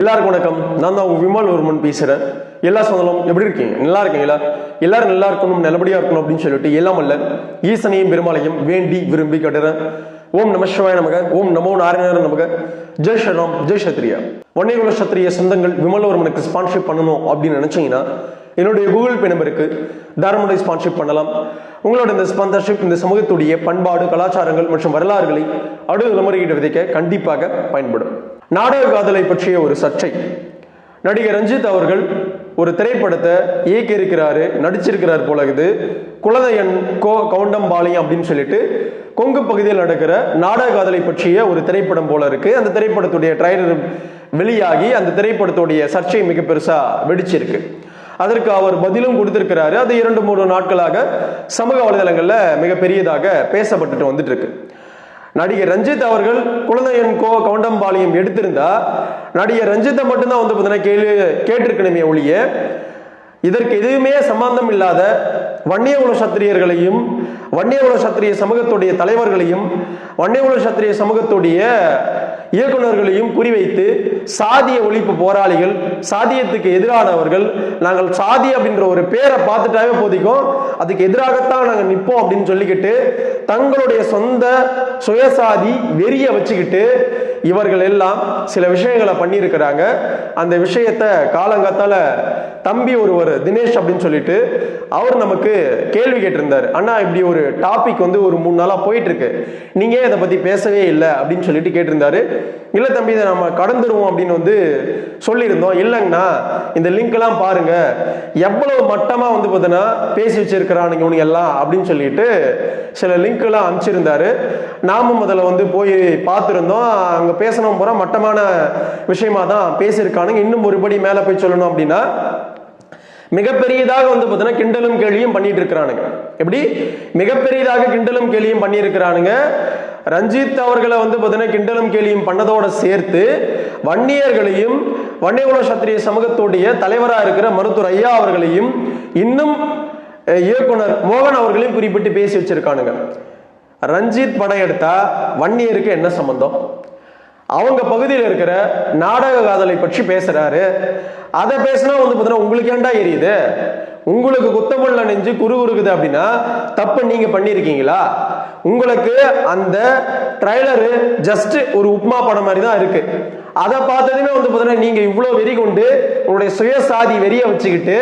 எல்லாருக்கும் வணக்கம். நான் தான் உங்கள் விமல் ஒருமன் பேசுகிறேன் எல்லா சொந்தலும் எப்படி இருக்கீங்க? நல்லா இருக்கீங்களா? எல்லாரும் நல்லா இருக்கணும் நல்லபடியாக இருக்கணும் அப்படின்னு சொல்லிட்டு எல்லாம் அல்ல ஈசனையும் பெருமாளையும் வேண்டி விரும்பி கட்டுறேன். ஓம் நம சிவாய நமக ஓம் நமோ நாராயணன் நமக. ஜெய் ஸ்ரீராம் ஜெய் சத்ரியா ஒன்னைக்குள்ள சத்திரிய சொந்தங்கள் விமலவர்மனுக்கு ஸ்பான்ஷிப் பண்ணணும் அப்படின்னு நினைச்சீங்கன்னா என்னுடைய கூகுள் பே நம்பருக்கு தாராளமாக ஸ்பான்ஷிப் பண்ணலாம். உங்களோட இந்த ஸ்பான்சர்ஷிப் இந்த சமூகத்துடைய பண்பாடு கலாச்சாரங்கள் மற்றும் வரலாறுகளை அடுத்த தலைமுறையிட்ட விதைக்க கண்டிப்பாக பயன்படும். நாடக காதலை பற்றிய ஒரு சர்ச்சை. நடிகர் ரஞ்சித் அவர்கள் ஒரு திரைப்படத்தை இயக்கியிருக்கிறாரு நடிச்சிருக்கிறார் போல இது குலதையன் கோ கவுண்டம்பாளையம் அப்படின்னு சொல்லிட்டு கொங்கு பகுதியில் நடக்கிற நாடக காதலை பற்றிய ஒரு திரைப்படம் போல இருக்கு. அந்த திரைப்படத்துடைய ட்ரைலர் வெளியாகி அந்த திரைப்படத்துடைய சர்ச்சை மிக பெருசா வெடிச்சிருக்கு. அதற்கு அவர் பதிலும் கொடுத்திருக்கிறாரு. அது இரண்டு மூணு நாட்களாக சமூக வலைதளங்களில் மிகப்பெரியதாக பேசப்பட்டுட்டு வந்துட்டு இருக்கு. நடிகர் ரஞ்சித் அவர்கள் குழந்தையன் கோ கவுண்டம்பாளையம் எடுத்திருந்தா நடிகர் ரஞ்சித்தை மட்டும்தான் வந்து பார்த்தீங்கன்னா கேள்வி கேட்டிருக்கணுமே ஒழிய இதற்கு எதுவுமே சம்பந்தம் இல்லாத வன்னியகுல சத்திரியர்களையும் வன்னியகுல சத்திரிய சமூகத்துடைய தலைவர்களையும் வன்னியகுல சத்திரிய சமூகத்துடைய இயக்குநர்களையும் குறிவைத்து சாதிய ஒழிப்பு போராளிகள் சாதியத்துக்கு எதிரானவர்கள் நாங்கள் சாதி அப்படின்ற ஒரு பேரை பார்த்துட்டாவே போதிக்கும். அதுக்கு எதிராகத்தான் நாங்கள் நிற்போம் அப்படின்னு சொல்லிக்கிட்டு தங்களுடைய சொந்த சுயசாதி வெறிய வச்சுக்கிட்டு இவர்கள் எல்லாம் சில விஷயங்களை பண்ணியிருக்கிறாங்க. அந்த விஷயத்த காலங்காத்தால தம்பி ஒருவர் தினேஷ் அப்படின்னு சொல்லிட்டு அவர் நமக்கு கேள்வி கேட்டிருந்தார். அண்ணா இப்படி ஒரு டாபிக் வந்து ஒரு மூணு நாளாக போயிட்டு இருக்கு இதை பற்றி பேசவே இல்லை? அப்படின்னு சொல்லிட்டு கேட்டிருந்தாரு. இல்லை தம்பி இதை நம்ம கடந்துருவோம் அப்படின்னு வந்து சொல்லியிருந்தோம். இல்லைங்கண்ணா இந்த லிங்க்லாம் பாருங்க. எவ்வளவு மட்டமாக வந்து பார்த்தீங்கன்னா பேசி வச்சிருக்கிறானுங்க இவனுங்க எல்லாம் அப்படின்னு சொல்லிட்டு சில லிங்க்லாம் அனுப்பிச்சிருந்தாரு. நாமும் முதல்ல வந்து போய் பார்த்துருந்தோம். அங்கே பேசணும் போகிற மட்டமான விஷயமா தான் பேசியிருக்கானுங்க. இன்னும் ஒருபடி மேலே போய் சொல்லணும் அப்படின்னா மிகப்பெரியதாக வந்து பார்த்தீங்கன்னா கிண்டலும் கேலியும் பண்ணிட்டு இருக்கிறானுங்க எப்படி? மிகப்பெரியதாக கிண்டலும் கேலியும் பண்ணியிருக்கிறானுங்க. ரஞ்சித் அவர்களை வந்து பார்த்தீங்கன்னா கிண்டலும் கேலியும் பண்ணதோட சேர்த்து வன்னியர்களையும் வன்னியகுல சத்திரிய சமூகத்துடைய தலைவராக இருக்கிற மருத்துவர் ஐயா அவர்களையும் இன்னும் இயக்குனர் மோகன் அவர்களையும் குறிப்பிட்டு பேசி வச்சிருக்கானுங்க. ரஞ்சித் படம் எடுத்தா வன்னியருக்கு என்ன சம்பந்தம்? அவங்க பகுதியில் இருக்கிற நாடக காதலை பற்றி பேசுறாரு. அதை பேசினா வந்து பார்த்தீங்கன்னா உங்களுக்கு ஏண்டா எரியுது? உங்களுக்கு குத்தமுள்ள நெஞ்சு குறு குறுக்குது அப்படின்னா தப்பு நீங்க பண்ணியிருக்கீங்களா? உங்களுக்கு அந்த ட்ரைலரு ஜஸ்ட் ஒரு உப்மா படம் மாதிரி தான் இருக்கு. அதை பார்த்ததுமே வந்து பார்த்தீங்கன்னா நீங்க இவ்வளோ வெறி கொண்டு உங்களுடைய சுயசாதி வெறிய வச்சுக்கிட்டு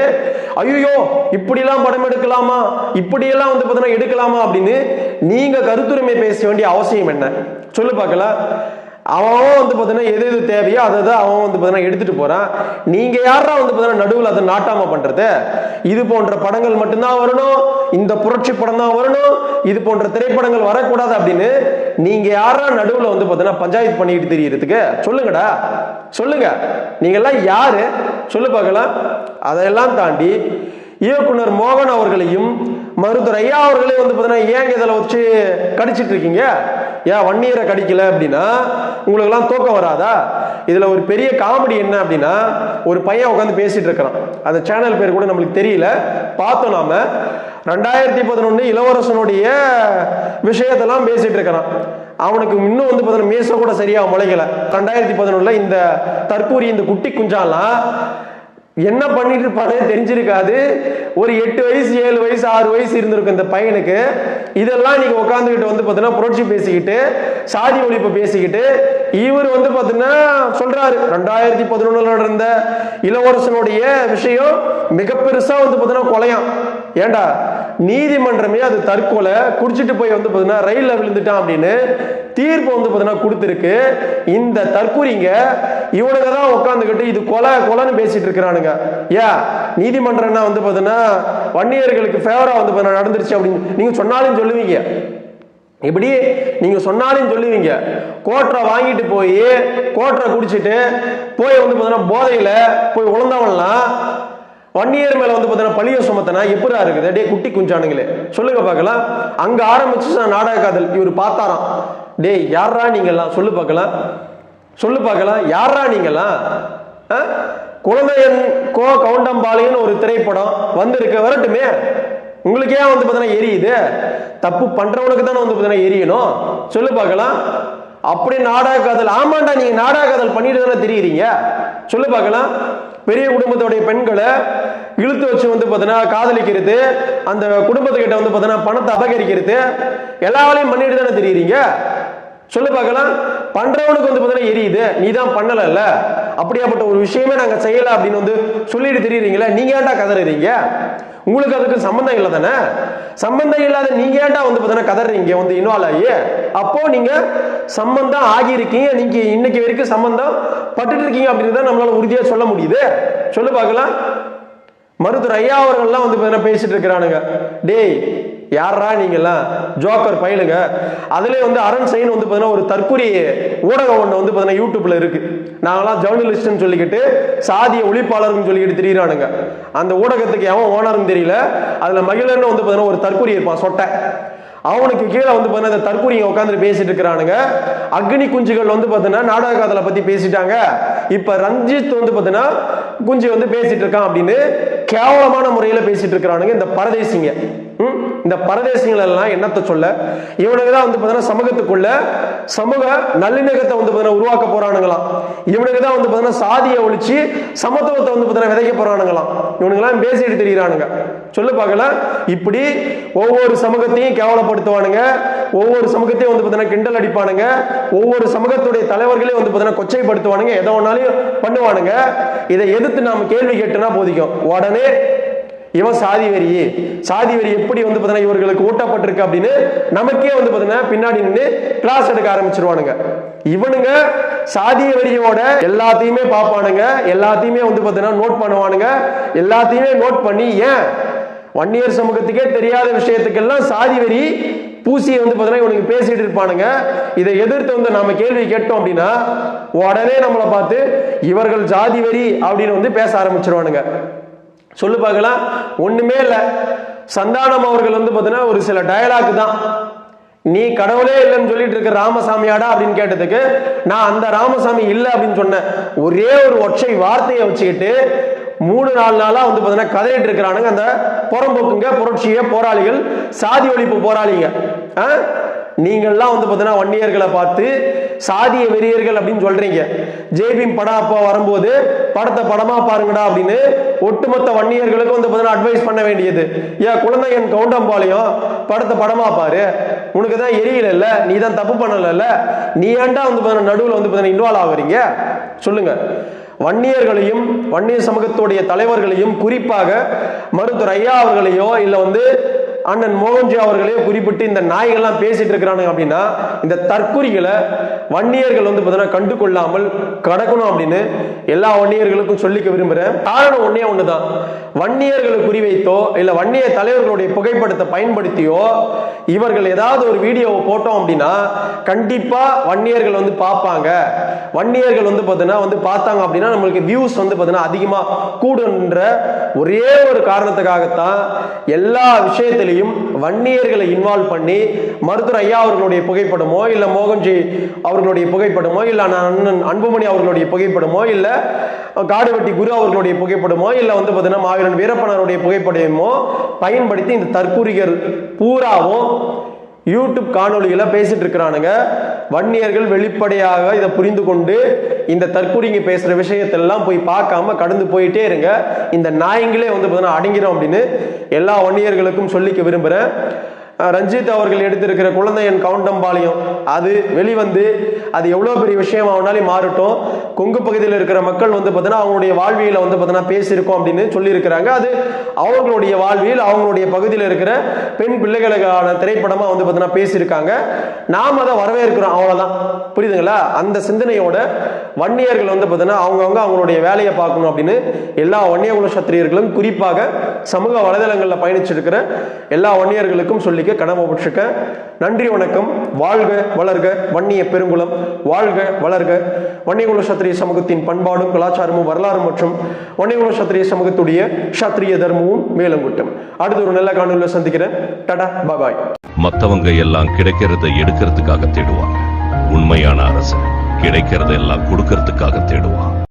ஐயோ இப்படிலாம் படம் எடுக்கலாமா? இப்படியெல்லாம் வந்து பார்த்தீங்கன்னா எடுக்கலாமா? அப்படின்னு நீங்க கருத்துரிமை பேச வேண்டிய அவசியம் என்ன? சொல்லு பார்க்கலாம். அவன் வந்து பார்த்தீங்கன்னா எது எது தேவையோ அதை தான் அவன் வந்து பார்த்தீங்கன்னா எடுத்துட்டு போறான். நீங்க யாரா வந்து பார்த்தீங்கன்னா நடுவில் அதை நாட்டாம பண்றது? இது போன்ற படங்கள் மட்டும்தான் வரணும். இந்த புரட்சி படம் தான் வரணும். இது போன்ற திரைப்படங்கள் வரக்கூடாது அப்படின்னு நீங்க யாரா நடுவில் வந்து பார்த்தீங்கன்னா பஞ்சாயத்து பண்ணிட்டு தெரியறதுக்கு? சொல்லுங்கடா. சொல்லுங்க. நீங்கெல்லாம் யாரு? சொல்லு பார்க்கலாம். அதையெல்லாம் தாண்டி இயக்குனர் மோகன் அவர்களையும் மருத்துவர் ஐயா அவர்களையும் வந்து பார்த்தீங்கன்னா ஏங்க இதில் வச்சு கடிச்சிட்டு இருக்கீங்க? ஏன் வன்னியரை கடிக்கல அப்படின்னா உங்களுக்கெல்லாம் தூக்கம் வராதா? இதில் ஒரு பெரிய காமெடி என்ன அப்படின்னா ஒரு பையன் உட்காந்து பேசிட்டு இருக்கிறான். அந்த சேனல் பேர் கூட நம்மளுக்கு தெரியல. பார்த்தோம் நாம. ரெண்டாயிரத்தி பதினொன்று இளவரசனுடைய விஷயத்தெல்லாம் பேசிட்டு இருக்கிறான். அவனுக்கு இன்னும் வந்து பார்த்தீங்கன்னா மீச கூட சரியாக முளைக்கல. ரெண்டாயிரத்தி பதினொன்றில் இந்த தற்கூரி இந்த குட்டி குஞ்சாலாம் என்ன பண்ணிட்டு இருப்பானே தெரிஞ்சிருக்காது. ஒரு எட்டு வயசு ஏழு வயசு ஆறு வயசு இருந்திருக்கும் இந்த பையனுக்கு. இதெல்லாம் நீங்க உட்காந்துக்கிட்டு வந்து பார்த்தீங்கன்னா புரட்சி பேசிக்கிட்டு சாதி ஒழிப்பு பேசிக்கிட்டு இவர் வந்து பார்த்தீங்கன்னா சொல்றாரு ரெண்டாயிரத்தி பதினொன்னுல இருந்த இளவரசனுடைய விஷயம் மிக பெருசா வந்து பார்த்தீங்கன்னா கொலையாம். ஏண்டா? நீதிமன்றமே அது தற்கொலை குடிச்சிட்டு போய் வந்து பார்த்தீங்கன்னா ரயில்ல விழுந்துட்டான் அப்படின்னு தீர்ப்பு வந்து பார்த்தீங்கன்னா கொடுத்துருக்கு. இந்த தற்கூரிங்க இவனுங்க தான் உட்காந்துக்கிட்டு இது கொலை கொலைன்னு பேசிட்டு இருக்கிறானுங்க. ஏன் நீதிமன்றம்னா வந்து பார்த்தீங்கன்னா வன்னியர்களுக்கு ஃபேவராக வந்து பார்த்தீங்கன்னா நடந்துருச்சு அப்படின்னு நீங்கள் சொன்னாலும் சொல்லுவீங்க. இப்படி நீங்கள் சொன்னாலும் சொல்லுவீங்க. கோட்டரை வாங்கிட்டு போய் கோட்டரை குடிச்சிட்டு போய் வந்து பார்த்தீங்கன்னா போதையில் போய் உழந்தவன்லாம் வன்னியர் மேல வந்து பார்த்தீங்கன்னா பழிய சுமத்தனா எப்படா இருக்குது? டே குட்டி குஞ்சானுங்களே சொல்லுங்க பார்க்கலாம். அங்க ஆரம்பிச்சு நாடக காதல் இவர் பார்த்தாராம். டேய் யாரா நீங்கெல்லாம் சொல்லு பார்க்கலாம். சொல்லு பார்க்கலாம். யாரா நீங்கெல்லாம் ஆ? குழந்தையன் கோ கவுண்டம்பாளையன்னு ஒரு திரைப்படம் வந்திருக்கு. வரட்டுமே. உங்களுக்கு ஏன் வந்து பார்த்தீங்கன்னா எரியுது? தப்பு பண்றவனுக்கு தானே வந்து பார்த்தீங்கன்னா எரியணும். சொல்லு பார்க்கலாம். அப்படி நாடக காதல் ஆமாண்டா நீங்க நாடக காதல் பண்ணிட்டு தானே தெரியுறீங்க. சொல்லு பார்க்கலாம். பெரிய குடும்பத்தோடைய பெண்களை இழுத்து வச்சு வந்து பார்த்தீங்கன்னா காதலிக்கிறது அந்த குடும்பத்துக்கிட்ட வந்து பார்த்தீங்கன்னா பணத்தை அபகரிக்கிறது எல்லா வேலையும் பண்ணிட்டு தானே தெரியுறீங்க. சொல்லு பார்க்கலாம். பண்றவனுக்கு வந்து பார்த்தீங்கன்னா எரியுது. நீ தான் பண்ணலல்ல. அப்படியாப்பட்ட ஒரு விஷயமே நாங்கள் செய்யலை அப்படின்னு வந்து சொல்லிட்டு தெரியுறீங்களே நீங்க ஏன்டா கதறீங்க? உங்களுக்கு அதுக்கு சம்மந்தம் இல்லை தானே? சம்பந்தம் இல்லாத நீங்க ஏன்டா வந்து பார்த்தீங்கன்னா கதறீங்க? வந்து இன்வால்வ் ஆகி. அப்போ நீங்க சம்பந்தம் ஆகியிருக்கீங்க. நீங்க இன்னைக்கு வரைக்கும் சம்பந்தம் பட்டுட்டு இருக்கீங்க அப்படின்னு தான் நம்மளால உறுதியா சொல்ல முடியுது. சொல்லு பார்க்கலாம். மருத்துவர் ஐயா அவர்கள்லாம் வந்து பார்த்தீங்கன்னா பேசிட்டு இருக்கிறானுங்க. டேய் யாரா நீங்கெல்லாம்? ஜோக்கர் பயிலுங்க. அதுலேயே வந்து அரண் சைன் வந்து பார்த்தீங்கன்னா ஒரு தற்கொலை ஊடகம் ஒன்று வந்து பார்த்தீங்கன்னா யூடியூப்ல இருக்கு. நாங்களாம் ஜேர்னலிஸ்ட்னு சொல்லிக்கிட்டு சாதிய ஒழிப்பாளர்னு சொல்லிக்கிட்டு திரியிறானுங்க. அந்த ஊடகத்துக்கு எவன் ஓனர்னு தெரியல. அதுல மகிழன்னு வந்து பார்த்தீங்கன்னா ஒரு தற்கொலை இருப்பான் சொட்டை. அவனுக்கு கீழே வந்து பார்த்தீங்கன்னா இந்த தற்கூரிங்க உட்காந்து பேசிட்டு இருக்கிறானுங்க. அக்னி குஞ்சுகள் வந்து பார்த்தீங்கன்னா நாடக காதலை பத்தி பேசிட்டாங்க. இப்ப ரஞ்சித் வந்து பார்த்தீங்கன்னா குஞ்சு வந்து பேசிட்டு இருக்கான் அப்படின்னு கேவலமான முறையில் பேசிட்டு இருக்கிறானுங்க இந்த பரதேசிங்க. இந்த பரதேசிகள் எல்லாம் என்னத்தை சொல்ல? இவனுக்கு தான் வந்து பார்த்தீங்கன்னா சமூகத்துக்குள்ள சமூக நல்லிணக்கத்தை வந்து பார்த்தீங்கன்னா உருவாக்க போறானுங்களாம். இவனுக்கு தான் வந்து பார்த்தீங்கன்னா சாதியை ஒழிச்சு சமத்துவத்தை வந்து பார்த்தீங்கன்னா விதைக்க போறானுங்களாம். இவனுங்கெல்லாம் பேசிட்டு தெரியுறானுங்க. சொல்லு பார்க்கல? இப்படி ஒவ்வொரு சமூகத்தையும் கேவலப்படுத்துவானுங்க. ஒவ்வொரு சமூகத்தையும் வந்து பார்த்தீங்கன்னா கிண்டல் அடிப்பானுங்க. ஒவ்வொரு சமூகத்துடைய தலைவர்களையும் வந்து பார்த்தீங்கன்னா கொச்சைப்படுத்துவானுங்க. எதை ஒன்னாலையும் பண்ணுவானுங்க. இதை எதிர்த்து நாம் கேள்வி கேட்டுனா போதிக்கும். உடனே இவன் சாதி வெறி. சாதி வெறி எப்படி வந்து பார்த்தீங்கன்னா இவர்களுக்கு ஊட்டப்பட்டிருக்கு அப்படின்னு நமக்கே வந்து பார்த்தீங்கன்னா பின்னாடி நின்று கிளாஸ் எடுக்க ஆரம்பிச்சிருவானுங்க. இவனுங்க சாதிய வெறியோட எல்லாத்தையுமே பார்ப்பானுங்க. எல்லாத்தையுமே வந்து பார்த்தீங்கன்னா நோட் பண்ணுவானுங்க. எல்லாத்தையுமே நோட் பண்ணி ஏன்? வன்னியர் சமூகத்துக்கே தெரியாத விஷயத்துக்கெல்லாம் சாதி வெறி பூசியை வந்து பார்த்தீங்கன்னா இவனுக்கு பேசிட்டு இருப்பானுங்க. இதை எதிர்த்து வந்து நாம கேள்வி கேட்டோம் அப்படின்னா உடனே நம்மளை பார்த்து இவர்கள் ஜாதி வெறி அப்படின்னு வந்து பேச ஆரம்பிச்சிருவானுங்க. சொல்லு பார்க்கலாம். ஒண்ணுமே இல்ல. சந்தானம் அவர்கள் வந்து பார்த்தீங்கன்னா ஒரு சில டயலாக் தான். நீ கடவுளே இல்லைன்னு சொல்லிட்டு இருக்க ராமசாமியாடா அப்படின்னு கேட்டதுக்கு நான் அந்த ராமசாமி இல்லை அப்படின்னு சொன்னேன். ஒரே ஒரு ஒற்றை வார்த்தையை வச்சுக்கிட்டு மூணு நாலு நாளா வந்து பார்த்தீங்கன்னா கதறிட்டு இருக்கிறானுங்க அந்த புறம்போக்குங்க புரட்சிய போராளிகள் சாதி ஒழிப்பு போராளிங்க. ஆ? நீங்கள்லாம் வந்து பார்த்தீங்கன்னா வன்னியர்களை பார்த்து சாதிய வெறியர்கள் அப்படின்னு சொல்றீங்க. ஜேபிம் படம் அப்போ வரும்போது படத்தை படமா பாருங்கடா அப்படின்னு ஒட்டுமொத்த வன்னியர்களுக்கும் வந்து பார்த்தீங்கன்னா அட்வைஸ் பண்ண வேண்டியது. ஏன் குழந்தையன் கவுண்டம்பாளையம் படத்தை படமா பாரு. உனக்கு தான் எரியல நீ தான் தப்பு பண்ணல நீ ஏன்டா வந்து பார்த்தீங்கன்னா நடுவில் வந்து பார்த்தீங்கன்னா இன்வால்வ் ஆகுறீங்க? சொல்லுங்க. வன்னியர்களையும் வன்னியர் சமூகத்துடைய தலைவர்களையும் குறிப்பாக மருத்துவர் ஐயா அவர்களையோ இல்லை வந்து அண்ணன் மோகன்ஜி அவர்களே குறிப்பிட்டு இந்த நாய்கள்லாம் பேசிட்டு இருக்கிறானுங்க அப்படின்னா இந்த தற்குறிகளை வன்னியர்கள் வந்து பார்த்தீங்கன்னா கண்டு கொள்ளாமல் கடக்கணும் அப்படின்னு எல்லா வன்னியர்களுக்கும் சொல்லிக்க விரும்புகிறேன் காரணம் ஒன்னே ஒண்ணுதான். வன்னியர்களை குறிவைத்தோ இல்லை வன்னிய தலைவர்களுடைய புகைப்படத்தை பயன்படுத்தியோ இவர்கள் ஏதாவது ஒரு வீடியோவை போட்டோம் அப்படின்னா கண்டிப்பா வன்னியர்கள் வந்து பார்ப்பாங்க. வன்னியர்கள் வந்து பார்த்தீங்கன்னா வந்து பார்த்தாங்க அப்படின்னா நம்மளுக்கு வியூஸ் வந்து பார்த்தீங்கன்னா அதிகமா கூடுன்ற ஒரே ஒரு காரணத்துக்காகத்தான் எல்லா விஷயத்திலையும் வன்னியர்களை இன்வால்வ் பண்ணி மருத்துவர் ஐயா அவர்களுடைய புகைப்படமோ இல்லை மோகன்ஜி அவர்களுடைய புகைப்படமோ இல்லை அண்ணன் அன்புமணி அவர்களுடைய புகைப்படமோ இல்லை காடுவெட்டி குரு அவர்களுடைய புகைப்படமோ இல்லை வந்து பார்த்தீங்கன்னா மாவீரன் வீரப்பனருடைய புகைப்படமோ பயன்படுத்தி இந்த தற்கூரிகள் பூராவும் யூடியூப் காணொலியில் பேசிட்டு இருக்கிறானுங்க. வன்னியர்கள் வெளிப்படையாக இதை புரிந்து கொண்டு இந்த தற்கூரிங்க பேசுகிற விஷயத்தெல்லாம் போய் பார்க்காம கடந்து போயிட்டே இருங்க. இந்த நாயங்களே வந்து பார்த்தீங்கன்னா அடங்கிடும் அப்படின்னு எல்லா வன்னியர்களுக்கும் சொல்லிக்க விரும்புகிறேன் ரஞ்சித் அவர்கள் எடுத்திருக்கிற குழந்தையன் கவுண்டம்பாளையம் அது வெளிவந்து அது எவ்வளோ பெரிய விஷயம் ஆனாலும் மாறட்டும். கொங்கு பகுதியில் இருக்கிற மக்கள் வந்து பார்த்தீங்கன்னா அவங்களுடைய வாழ்வியில் வந்து பார்த்தீங்கன்னா பேசியிருக்கோம் அப்படின்னு சொல்லியிருக்கிறாங்க. அது அவங்களுடைய வாழ்வியல் அவங்களுடைய பகுதியில் இருக்கிற பெண் பிள்ளைகளுக்கான திரைப்படமாக வந்து பார்த்தீங்கன்னா பேசியிருக்காங்க. நாம் அதை வரவேற்கிறோம். அவ்வளோதான் புரியுதுங்களா? அந்த சிந்தனையோட வன்னியர்கள் வந்து பார்த்தீங்கன்னா அவங்கவுங்க அவங்களுடைய வேலையை பார்க்கணும் அப்படின்னு எல்லா வன்னிய குல சத்திரியர்களும் குறிப்பாக சமூக வலைதளங்களில் பயணிச்சிருக்கிற எல்லா வன்னியர்களுக்கும் சொல்லிக்க கடமைப்பட்டிருக்கேன் நன்றி வணக்கம். வாழ்க வளர்க வன்னிய பெருங்குளம். வாழ்க வளர்க. வன்னியகுல சத்திரிய சமூகத்தின் பண்பாடும் கலாச்சாரமும் வரலாறு மற்றும் வன்னியகுல சத்திரிய சமூகத்துடைய சத்திரிய தர்மமும் மேலங்குட்டும். அடுத்த ஒரு நல்ல காணொலியில் சந்திக்கிறேன். டடா பாபாய். மத்தவங்க எல்லாம் கிடைக்கிறத எடுக்கிறதுக்காக தேடுவாங்க. உண்மையான அரசு கிடைக்கிறதெல்லாம் கொடுக்கறதுக்காக தேடுவான்.